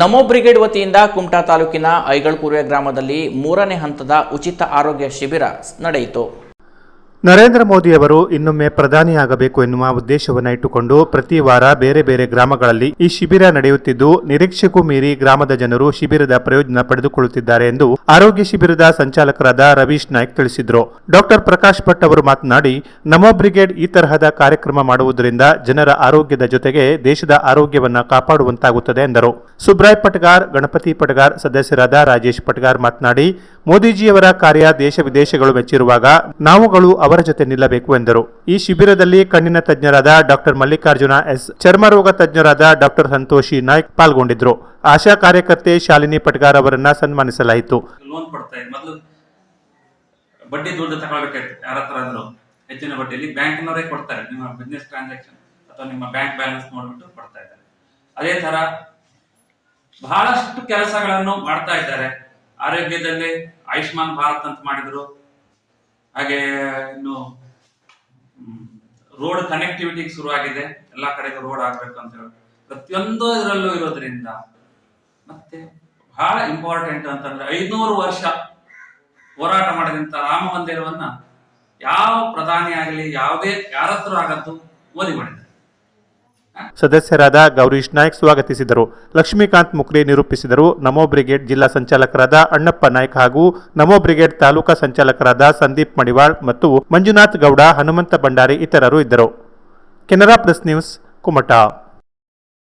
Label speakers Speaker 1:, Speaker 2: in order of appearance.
Speaker 1: ನಮೋ brigade ವತಿಯಿಂದ ಕುಮಟಾ ತಾಲೂಕಿನ ಐಗಳಪುರ್ವೆ ಗ್ರಾಮದಲ್ಲಿ ಮೂರನೇ ಹಂತದ ಉಚಿತ ಆರೋಗ್ಯ ಶಿಬಿರ ನಡೆಯಿತು.
Speaker 2: ನರೇಂದ್ರ ಮೋದಿಯವರು ಇನ್ನೊಮ್ಮೆ ಪ್ರಧಾನಿಯಾಗಬೇಕು ಎನ್ನುವ ಉದ್ದೇಶವನ್ನು ಇಟ್ಟುಕೊಂಡು ಪ್ರತಿ ವಾರ ಬೇರೆ ಬೇರೆ ಗ್ರಾಮಗಳಲ್ಲಿ ಈ ಶಿಬಿರ ನಡೆಯುತ್ತಿದ್ದು, ನಿರೀಕ್ಷೆಗೂ ಮೀರಿ ಗ್ರಾಮದ ಜನರು ಶಿಬಿರದ ಪ್ರಯೋಜನ ಪಡೆದುಕೊಳ್ಳುತ್ತಿದ್ದಾರೆ ಎಂದು ಆರೋಗ್ಯ ಶಿಬಿರದ ಸಂಚಾಲಕರಾದ ರವೀಶ್ ನಾಯ್ಕ್ ತಿಳಿಸಿದರು. ಡಾಕ್ಟರ್ ಪ್ರಕಾಶ್ ಭಟ್ ಅವರು ಮಾತನಾಡಿ, ನಮೋ ಬ್ರಿಗೇಡ್ ಈ ತರಹದ ಕಾರ್ಯಕ್ರಮ ಮಾಡುವುದರಿಂದ ಜನರ ಆರೋಗ್ಯದ ಜೊತೆಗೆ ದೇಶದ ಆರೋಗ್ಯವನ್ನು ಕಾಪಾಡುವಂತಾಗುತ್ತದೆ ಎಂದರು. ಸುಬ್ರಾಯ್ ಪಟ್ಗಾರ್, ಗಣಪತಿ ಪಟ್ಗಾರ್ ಸದಸ್ಯರಾದ ರಾಜೇಶ್ ಪಟ್ಗಾರ್ ಮಾತನಾಡಿ ಮೋದಿಜಿಯವರ ಕಾರ್ಯ ದೇಶ ವಿದೇಶಗಳು ಮೆಚ್ಚಿರುವಾಗ ನಾವುಗಳು ಅವರ ಜೊತೆ ನಿಲ್ಲಬೇಕು ಎಂದರು. ಈ ಶಿಬಿರದಲ್ಲಿ ಕಣ್ಣಿನ ತಜ್ಞರಾದ ಡಾಕ್ಟರ್ ಮಲ್ಲಿಕಾರ್ಜುನ ಎಸ್. ಚರ್ಮರೋಗ ತಜ್ಞರಾದ ಡಾಕ್ಟರ್ ಸಂತೋಷಿ ನಾಯ್ಕ್ ಪಾಲ್ಗೊಂಡಿದ್ರು. ಆಶಾ ಕಾರ್ಯಕರ್ತೆ ಶಾಲಿನಿ ಪಟ್ಗಾರ್ ಅವರನ್ನ ಸನ್ಮಾನಿಸಲಾಯಿತು.
Speaker 3: ಬಡ್ಡಿ ದುಡ್ಡು ತಗೊಳ್ಬೇಕಾಯ್ತು. ಯಾರ ಹತ್ರ ಆದ್ರೂ ಹೆಚ್ಚಿನ ಬಡ್ಡಿಯಲ್ಲಿ ಬ್ಯಾಂಕ್ನವರೇ ಕೊಡ್ತಾರೆ. ನಿಮ್ಮ ಬಿಸ್ನೆಸ್ ಟ್ರಾನ್ಸಾಕ್ಷನ್ ಅಥವಾ ನಿಮ್ಮ ಬ್ಯಾಂಕ್ ಬ್ಯಾಲೆನ್ಸ್ ನೋಡ್ಬಿಟ್ಟು ಕೊಡ್ತಾ ಇದ್ದಾರೆ. ಅದೇ ತರ ಬಹಳಷ್ಟು ಕೆಲಸಗಳನ್ನು ಮಾಡ್ತಾ ಇದ್ದಾರೆ. ಆರೋಗ್ಯದಲ್ಲಿ ಆಯುಷ್ಮಾನ್ ಭಾರತ್ ಅಂತ ಮಾಡಿದ್ರು. ಹಾಗೆ ಇನ್ನು ರೋಡ್ ಕನೆಕ್ಟಿವಿಟಿ ಶುರುವಾಗಿದೆ. ಎಲ್ಲಾ ಕಡೆಗೂ ರೋಡ್ ಆಗ್ಬೇಕು ಅಂತ ಹೇಳಿ. ಪ್ರತಿಯೊಂದು ಇದರಲ್ಲೂ ಇರೋದ್ರಿಂದ ಮತ್ತೆ ಬಹಳ ಇಂಪಾರ್ಟೆಂಟ್ ಅಂತಂದ್ರೆ ಐನೂರು ವರ್ಷ ಹೋರಾಟ ಮಾಡಿದಂತ ರಾಮ ಮಂದಿರವನ್ನ ಯಾವ ಪ್ರಧಾನಿ ಆಗಲಿ, ಯಾವುದೇ ಯಾರತ್ರ ಆಗದ್ದು ಓದಿ ಮಾಡಿದ್ದಾರೆ
Speaker 2: ಸದಸ್ಯರಾದ ಗೌರೀಶ್ ನಾಯ್ಕ್ ಸ್ವಾಗತಿಸಿದರು. ಲಕ್ಷ್ಮೀಕಾಂತ್ ಮುಕ್ರಿ ನಿರೂಪಿಸಿದರು. ನಮೋ ಬ್ರಿಗೇಡ್ ಜಿಲ್ಲಾ ಸಂಚಾಲಕರಾದ ಅಣ್ಣಪ್ಪ ನಾಯ್ಕ ಹಾಗೂ ನಮೋ ಬ್ರಿಗೇಡ್ ತಾಲೂಕಾ ಸಂಚಾಲಕರಾದ ಸಂದೀಪ್ ಮಡಿವಾಳ್ ಮತ್ತು ಮಂಜುನಾಥ್ ಗೌಡ, ಹನುಮಂತ ಭಂಡಾರಿ ಇತರರು ಇದ್ದರು. Canara press news Kumta.